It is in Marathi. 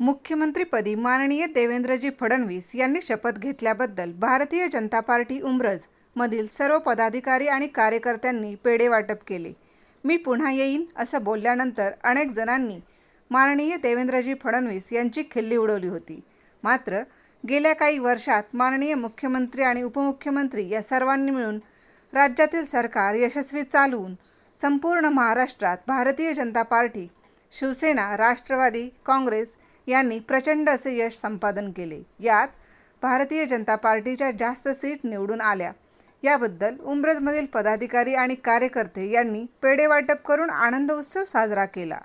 मुख्यमंत्रीपदी माननीय देवेंद्रजी फडणवीस यांनी शपथ घेतल्याबद्दल भारतीय जनता पार्टी उमरज मधील सर्व पदाधिकारी आणि कार्यकर्त्यांनी पेढे वाटप केले. मी पुन्हा येईन असं बोलल्यानंतर अनेक जणांनी माननीय देवेंद्रजी फडणवीस यांची खिल्ली उडवली होती. मात्र गेल्या काही वर्षात माननीय मुख्यमंत्री आणि उपमुख्यमंत्री या सर्वांनी मिळून राज्यातील सरकार यशस्वी चालवून संपूर्ण महाराष्ट्रात भारतीय जनता पार्टी शिवसेना राष्ट्रवादी काँग्रेस यांनी प्रचंड असे यश संपादन केले. यात भारतीय जनता पार्टीच्या जास्त सीट निवडून आल्या. याबद्दल उम्रजमधील पदाधिकारी आणि कार्यकर्ते यांनी पेढे वाटप करून आनंद उत्सव साजरा केला.